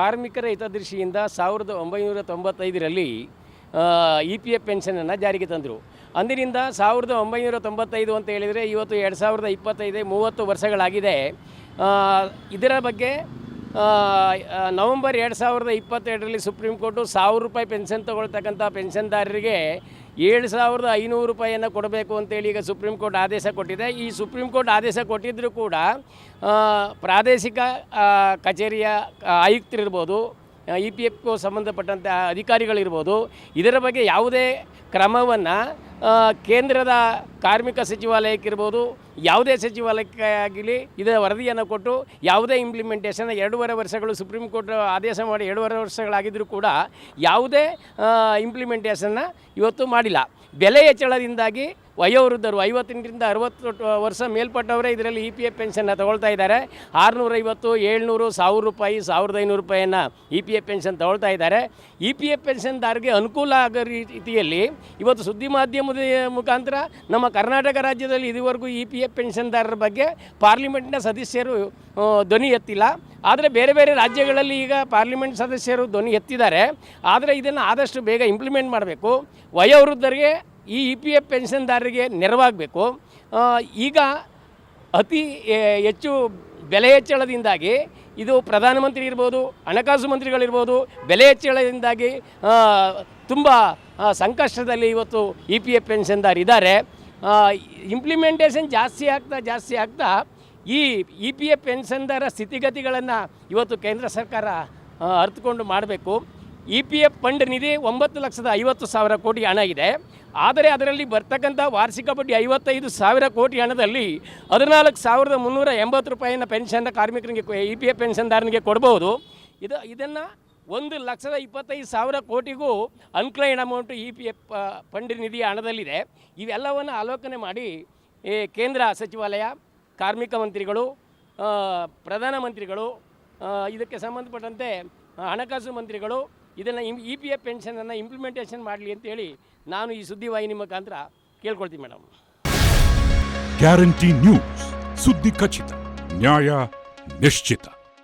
ಕಾರ್ಮಿಕರ ಹಿತದೃಷ್ಟಿಯಿಂದ ಸಾವಿರದ ಒಂಬೈನೂರ ತೊಂಬತ್ತೈದರಲ್ಲಿ ಇ ಪಿ ಎಫ್ ಪೆನ್ಷನನ್ನು ಜಾರಿಗೆ ತಂದರು. ಅಂದಿನಿಂದ ಸಾವಿರದ ಒಂಬೈನೂರ ತೊಂಬತ್ತೈದು ಅಂತ ಹೇಳಿದರೆ ಇವತ್ತು ಎರಡು ಸಾವಿರದ ಇಪ್ಪತ್ತೈದು ಮೂವತ್ತು ವರ್ಷಗಳಾಗಿದೆ. ಇದರ ಬಗ್ಗೆ ನವೆಂಬರ್ ಎರಡು ಸಾವಿರದ ಇಪ್ಪತ್ತೆರಡರಲ್ಲಿ ಸುಪ್ರೀಂ ಕೋರ್ಟು ಸಾವಿರ ರೂಪಾಯಿ ಪೆನ್ಷನ್ ತೊಗೊಳ್ತಕ್ಕಂಥ ಪೆನ್ಷನ್ದಾರರಿಗೆ ಏಳು ಸಾವಿರದ ಐನೂರು ರೂಪಾಯಿಯನ್ನು ಕೊಡಬೇಕು ಅಂತೇಳಿ ಈಗ ಸುಪ್ರೀಂ ಕೋರ್ಟ್ ಆದೇಶ ಕೊಟ್ಟಿದೆ. ಈ ಸುಪ್ರೀಂ ಕೋರ್ಟ್ ಆದೇಶ ಕೊಟ್ಟಿದ್ದರೂ ಕೂಡ ಪ್ರಾದೇಶಿಕ ಕಚೇರಿಯ ಆಯುಕ್ತರಿರ್ಬೋದು ಇ ಪಿ ಎಫ್ಗೂ ಸಂಬಂಧಪಟ್ಟಂಥ ಅಧಿಕಾರಿಗಳಿರ್ಬೋದು, ಇದರ ಬಗ್ಗೆ ಯಾವುದೇ ಕ್ರಮವನ್ನು ಕೇಂದ್ರದ ಕಾರ್ಮಿಕ ಸಚಿವಾಲಯಕ್ಕಿರ್ಬೋದು, ಯಾವುದೇ ಸಚಿವಾಲಯಕ್ಕೆ ಆಗಲಿ ಇದರ ವರದಿಯನ್ನು ಕೊಟ್ಟು, ಯಾವುದೇ ಇಂಪ್ಲಿಮೆಂಟೇಷನ್ ಎರಡೂವರೆ ವರ್ಷಗಳು ಸುಪ್ರೀಂ ಕೋರ್ಟ್ ಆದೇಶ ಮಾಡಿ ಎರಡೂವರೆ ವರ್ಷಗಳಾಗಿದ್ದರೂ ಕೂಡ ಯಾವುದೇ ಇಂಪ್ಲಿಮೆಂಟೇಷನ್ನ ಇವತ್ತು ಮಾಡಿಲ್ಲ. ಬೆಲೆ ಹೆಚ್ಚಳದಿಂದಾಗಿ ವಯೋವೃದ್ಧರು ಐವತ್ತೆಂಟರಿಂದ ಅರವತ್ತು ವರ್ಷ ಮೇಲ್ಪಟ್ಟವರೇ ಇದರಲ್ಲಿ ಇ ಪಿ ಎಫ್ ಪೆನ್ಷನ್ನ ತಗೊಳ್ತಾ ಇದ್ದಾರೆ. ಆರುನೂರೈವತ್ತು, ಏಳ್ನೂರು, ಸಾವಿರ ರೂಪಾಯಿ, ಸಾವಿರದ ಐನೂರು ರೂಪಾಯಿಯನ್ನು ಇ ಪಿ ಎಫ್ ಪೆನ್ಷನ್ ತಗೊಳ್ತಾ ಇದ್ದಾರೆ. ಇ ಪಿ ಎಫ್ ಪೆನ್ಷನ್ದಾರರಿಗೆ ಅನುಕೂಲ ಆಗೋ ರೀತಿಯಲ್ಲಿ ಇವತ್ತು ಸುದ್ದಿ ಮಾಧ್ಯಮದ ಮುಖಾಂತರ ನಮ್ಮ ಕರ್ನಾಟಕ ರಾಜ್ಯದಲ್ಲಿ ಇದುವರೆಗೂ ಇ ಪಿ ಎಫ್ ಪೆನ್ಷನ್ದಾರರ ಬಗ್ಗೆ ಪಾರ್ಲಿಮೆಂಟ್ನ ಸದಸ್ಯರು ಧ್ವನಿ ಎತ್ತಿಲ್ಲ. ಆದರೆ ಬೇರೆ ಬೇರೆ ರಾಜ್ಯಗಳಲ್ಲಿ ಈಗ ಪಾರ್ಲಿಮೆಂಟ್ ಸದಸ್ಯರು ಧ್ವನಿ ಎತ್ತಿದ್ದಾರೆ. ಆದರೆ ಇದನ್ನು ಆದಷ್ಟು ಬೇಗ ಇಂಪ್ಲಿಮೆಂಟ್ ಮಾಡಬೇಕು. ವಯೋವೃದ್ಧರಿಗೆ ಈ ಇ ಪಿ ಎಫ್ ಪೆನ್ಷನ್ದಾರರಿಗೆ ನೆರವಾಗಬೇಕು. ಈಗ ಅತಿ ಹೆಚ್ಚು ಬೆಲೆ ಹೆಚ್ಚಳದಿಂದಾಗಿ ಇದು ಪ್ರಧಾನಮಂತ್ರಿ ಇರ್ಬೋದು, ಹಣಕಾಸು ಮಂತ್ರಿಗಳಿರ್ಬೋದು, ಬೆಲೆ ಹೆಚ್ಚಳದಿಂದಾಗಿ ತುಂಬ ಸಂಕಷ್ಟದಲ್ಲಿ ಇವತ್ತು ಇ ಪಿ ಎಫ್ ಪೆನ್ಷನ್ದಾರ್ ಇದ್ದಾರೆ. ಇಂಪ್ಲಿಮೆಂಟೇಷನ್ ಜಾಸ್ತಿ ಆಗ್ತಾ ಜಾಸ್ತಿ ಆಗ್ತಾ ಈ ಇ ಪಿ ಎಫ್ ಪೆನ್ಷನ್ದಾರ ಸ್ಥಿತಿಗತಿಗಳನ್ನು ಇವತ್ತು ಕೇಂದ್ರ ಸರ್ಕಾರ ಅರ್ಥಕೊಂಡು ಮಾಡಬೇಕು. ಇ ಪಿ ಎಫ್ ಫಂಡ್ ನಿಧಿ ಒಂಬತ್ತು ಲಕ್ಷದ ಐವತ್ತು ಸಾವಿರ ಕೋಟಿ ಹಣ ಇದೆ. ಆದರೆ ಅದರಲ್ಲಿ ಬರ್ತಕ್ಕಂಥ ವಾರ್ಷಿಕ ಬಡ್ಡಿ ಐವತ್ತೈದು ಸಾವಿರ ಕೋಟಿ ಹಣದಲ್ಲಿ ಹದಿನಾಲ್ಕು ಸಾವಿರದ ಮುನ್ನೂರ ಎಂಬತ್ತು ರೂಪಾಯಿನ ಪೆನ್ಷನ್ನ ಕಾರ್ಮಿಕರಿಗೆ ಇ ಪಿ ಎಫ್ ಪೆನ್ಷನ್ದಾರನಿಗೆ ಕೊಡ್ಬೋದು. ಇದು, ಇದನ್ನು ಒಂದು ಲಕ್ಷದ ಇಪ್ಪತ್ತೈದು ಸಾವಿರ ಕೋಟಿಗೂ unclaimed amount E P F fund ನಿಧಿಯ ಹಣದಲ್ಲಿದೆ. ಇವೆಲ್ಲವನ್ನು ಆಲೋಚನೆ ಮಾಡಿ ಕೇಂದ್ರ ಸಚಿವಾಲಯ, ಕಾರ್ಮಿಕ ಮಂತ್ರಿಗಳು ಪ್ರಧಾನಮಂತ್ರಿಗಳು ಇದಕ್ಕೆ ಸಂಬಂಧಪಟ್ಟಂತೆ ಹಣಕಾಸು ಮಂತ್ರಿಗಳು ಇದನ್ನು ಇ ಪಿ ಎಫ್ ಪೆನ್ಷನನ್ನು ಇಂಪ್ಲಿಮೆಂಟೇಷನ್ ಮಾಡಲಿ ಅಂತೇಳಿ ನಾನು ಈ ಸುದ್ದಿವಾಹಿನಿ ಮುಖಾಂತರ ಕೇಳ್ಕೊಳ್ತೀನಿ ಮೇಡಮ್. ಗ್ಯಾರಂಟಿ ನ್ಯೂಸ್ ಸುದ್ದಿ ಖಚಿತ ನ್ಯಾಯ ನಿಶ್ಚಿತ